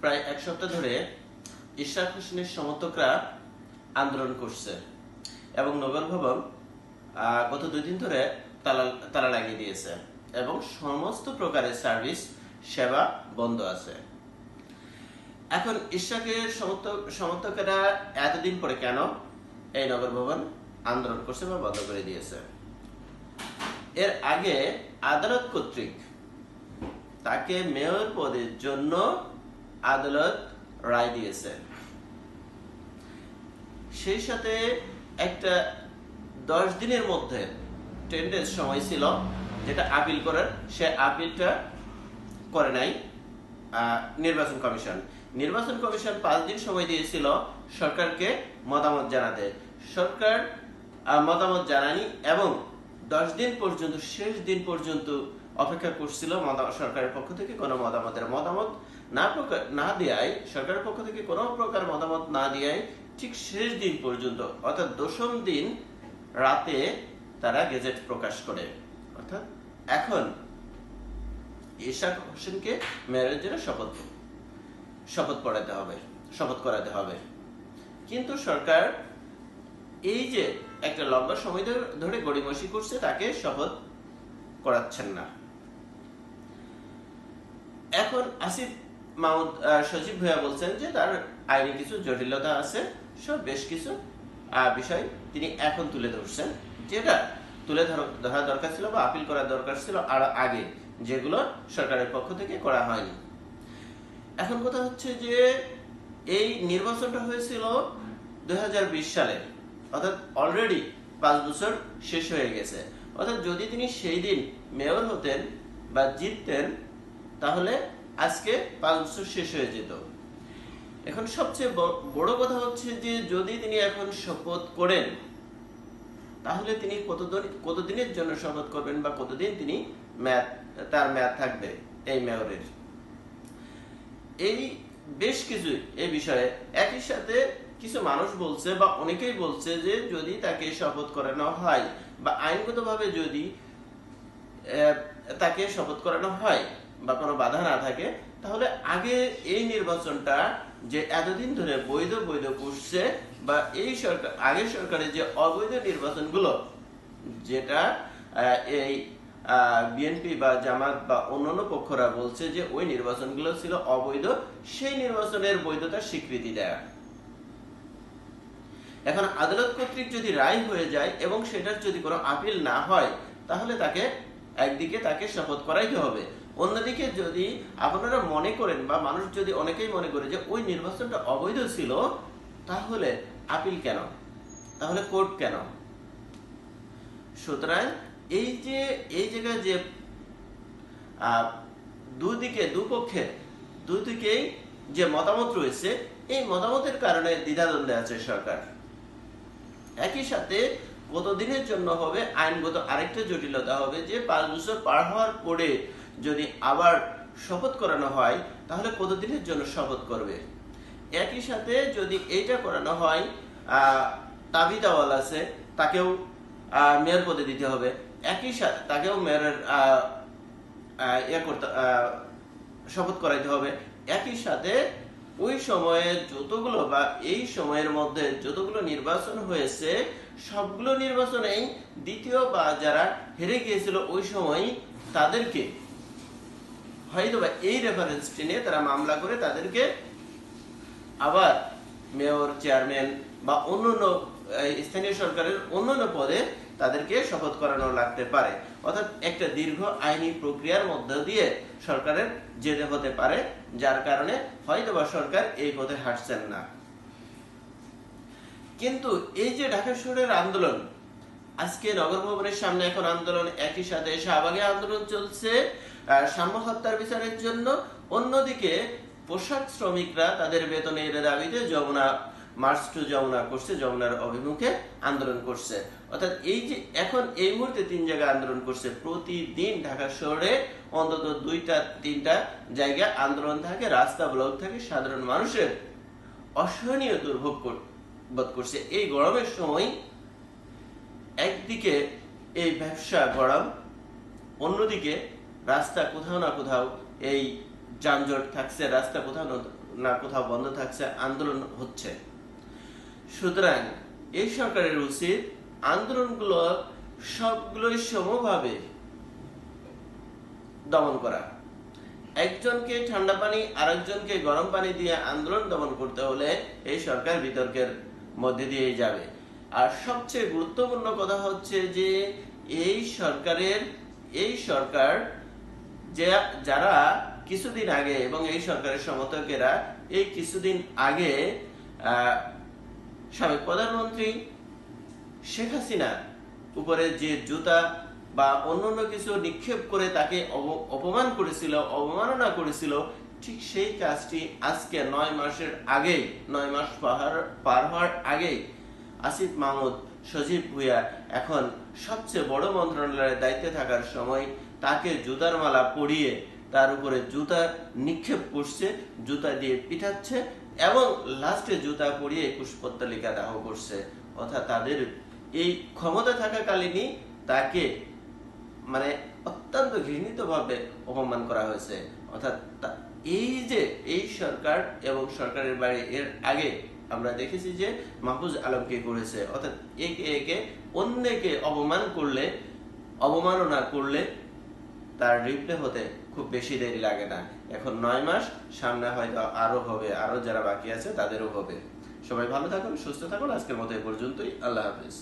প্রায় এক সপ্তাহ ধরে ইশরাক হোসেনের সমর্থকরা আন্দোলন করছে এবং নগর ভবন গত দুই দিন ধরে তালা তালা লাগিয়ে দিয়েছে এবং সমস্ত প্রকারের সার্ভিস, সেবা বন্ধ আছে। এখন ইশরাকের সমর্থক, সমর্থকেরা এতদিন পরে কেন এই নগর ভবন আন্দোলন করছে বা বন্ধ করে দিয়েছে? এর আগে আদালত কর্তৃক তাকে মেয়র পদের জন্য আদালত রায় দিয়েছে সেই সাথে একটা দশ দিনের মধ্যে টেন ডেজ সময় ছিল, যেটা আপিল করার, সে আপিলটা করে নাই নির্বাচন কমিশন। নির্বাচন কমিশন পাঁচ দিন সময় দিয়েছিল সরকারকে মতামত জানাতে। সরকার মতামত জানানি এবং দশ দিন পর্যন্ত, শেষ দিন পর্যন্ত অপেক্ষা করছিল সরকারের পক্ষ থেকে কোনো মতামতের। মতামত না না দেয় সরকারের পক্ষ থেকে কোনো প্রকার মতামত না দেয় ঠিক শেষ দিন পর্যন্ত, অর্থাৎ দশম দিন রাতে তারা গেজেট প্রকাশ করে। অর্থাৎ এখন ইশাক হোসেনকে মেয়রের জন্য শপথ শপথ পড়াতে হবে, শপথ করাতে হবে। কিন্তু সরকার এই যে একটা লম্বা সময় ধরে গড়িমসি করছে, তাকে শপথ করাচ্ছেন না। এখন আসিফ আহ, সজীব ভূয়া বলছেন যে তার আইনি কিছু জটিলতা আছে সব বেশ কিছু বিষয় তিনি এখন তুলে ধরছেন। যেটা তুলে ধরা দরকার ছিল বা আপিল করার দরকার ছিল আর আগে যেগুলো সরকারের পক্ষ থেকে করা হয়নি। এখন কথা হচ্ছে যে এই নির্বাচনটা হয়েছিল দু হাজার বিশ সালে। অর্থাৎ অলরেডি পাঁচ বছর শেষ হয়ে গেছে। অর্থাৎ যদি তিনি সেই দিন মেয়র হতেন বা জিততেন তাহলে আজকে পাঁচ বছর শেষ হয়ে যেত। এখন সবচেয়ে বড় কথা হচ্ছে যে, যদি তিনি এখন শপথ করেন, তাহলে তিনি কতদিন, কতদিনের জন্য শপথ করবেন বা কতদিন তিনি মেয়াদ তার মেয়াদ থাকবে এই মেয়রের? এই বেশ কিছু, এই বিষয়ে একই সাথে কিছু মানুষ বলছে বা অনেকেই বলছে যে, যদি তাকে শপথ করানো হয় বা আইনগতভাবে যদি তাকে শপথ করানো হয় বা কোনো বাধা না থাকে, তাহলে আগে এই নির্বাচনটা যে এতদিন ধরে বৈধ বৈধ করছে বা এই সরকার, আগের সরকারের যে অবৈধ নির্বাচনগুলো, যেটা এই বিএনপি বা জামাত বা অন্যান্য পক্ষরা বলছে যে ওই নির্বাচনগুলো ছিল অবৈধ, সেই নির্বাচনের বৈধতার স্বীকৃতি দেয়া। এখন আদালত কর্তৃক যদি রায় হয়ে যায় এবং সেটার যদি কোনো আপিল না হয়, তাহলে তাকে একদিকে তাকে শপথ করাইতে হবে। অন্যদিকে যদি আপনারা মনে করেন বা মানুষ যদি অনেকেই মনে করে যে ওই নির্বাচনটা অবৈধ ছিল, তাহলে আপিল কেন? তাহলে কোর্ট কেন? সুতরাং এই যে, এই জায়গায় যে দুদিকে, দুপক্ষের, দুদিকেই যে মতামত রয়েছে, এই মতামতের কারণে দ্বিধাদ্বন্দ্বে আছে সরকার। একই সাথে কতদিনের জন্য হবে আইনগত আরেকটা জটিলতা হবে যে পাঁচ বছর পার হওয়ার পরে যদি আবার শপথ করানো হয়, তাহলে কতদিনের জন্য শপথ করবে? একই সাথে যদি এইটা করানো হয় তাবিদাওয়াল আছে, তাকেও মেয়র পদে দিতে হবে। একই সাথে তাকেও মেয়রের ইয়ে করতে শপথ করাইতে হবে। একই সাথে ওই সময়ে যতগুলো বা এই সময়ের মধ্যে যতগুলো নির্বাচন হয়েছে, সবগুলো নির্বাচনেই দ্বিতীয় বা যারা হেরে গিয়েছিল ওই সময় তাদেরকে হয়তো এই রেফারেন্স টেনে তারা মামলা করে তাদেরকে আবার মেয়র চেয়ারম্যান বা অন্যান্য স্থানীয় সরকারের অন্যান্য পদে তাদেরকে শপথ করানো লাগতে পারে। অর্থাৎ একটা দীর্ঘ আইনি প্রক্রিয়ার মধ্য দিয়ে সরকারের যেতে হতে পারে, যার কারণে হয়তো বা সরকার এই পথে হাঁটছেন না। কিন্তু এই যে ঢাকা শহরের আন্দোলন, আজকে নগর ভবনের সামনে এখন আন্দোলন, একই সাথে শাহবাগে আন্দোলন চলছে। সাম্য হত্যার বিচারের জন্য অন্যদিকে পোশাক শ্রমিকরা তাদের বেতনের দাবিতে যমুনা মার্চ টু যমুনা করছে, যমুনার অভিমুখে আন্দোলন করছে। অর্থাৎ এই যে এখন এই মুহূর্তে তিন জায়গায় আন্দোলন করছে। প্রতিদিন ঢাকা শহরে অন্তত দুইটা, তিনটা জায়গায় আন্দোলন থাকে, রাস্তা ব্লক থাকে, সাধারণ মানুষের অসহনীয় দুর্ভোগ বোধ করছে। এই গরমের সময় একদিকে এই ব্যবসা গরম, অন্যদিকে রাস্তা কোথাও না কোথাও এই যানজট থাকছে, রাস্তা কোথাও না কোথাও বন্ধ থাকছে, আন্দোলন হচ্ছে। সুতরাং এই সরকারের উচিত আন্দোলনগুলো সবগুলোই সমভাবে দমন করা। একজনকে ঠান্ডা পানি, আরেকজনকে গরম পানি দিয়ে আন্দোলন দমন করতে হলে এই সরকার বিতর্কের মধ্যে দিয়েই যাবে। আর সবচেয়ে গুরুত্বপূর্ণ কথা হচ্ছে যে এই সরকারের এই সরকার যে যারা কিছুদিন আগে এবং এই সরকারের সমর্থকেরা এই কিছুদিন আগে সাবেক প্রধানমন্ত্রী শেখ হাসিনা উপরে যে জুতা বা অন্যান্য কিছু নিক্ষেপ করে তাকে অপমান করেছিল, অবমাননা করেছিল, ঠিক সেই কাজটি আজকে নয় মাসের আগে, নয় মাস পার হওয়ার আগে আসিফ মাহমুদ সজীব ভুইয়া এখন সবচেয়ে বড় মন্ত্রণালয়ের দায়িত্বে থাকার সময় তাকে জুতার মালা পরিয়ে তার উপরে জুতা নিক্ষেপ করছে, জুতা দিয়ে পিঠাচ্ছে এবং লাস্টে জুতা পরিয়ে পুষ্পত্তালিকা দাহ করছে। অর্থাৎ তাদের এই ক্ষমতা থাকাকালীনই তাকে মানে অত্যন্ত ঘৃণিতভাবে অপমান করা হয়েছে। অর্থাৎ এই যে, এই সরকার এবং সরকারের বাইরে এর আগে আমরা দেখেছি যে মাহফুজ আলমকে করেছে। অর্থাৎ একে একে অন্যকে অপমান করলে, অবমাননা করলে তার রিপ্লে হতে খুব বেশি দেরি লাগে না। এখন নয় মাস, সামনে হয়তো আরও হবে, আরও যারা বাকি আছে তাদেরও হবে। সবাই ভালো থাকুন, সুস্থ থাকুন। আজকের মতো এ পর্যন্তই। আল্লাহ হাফিজ।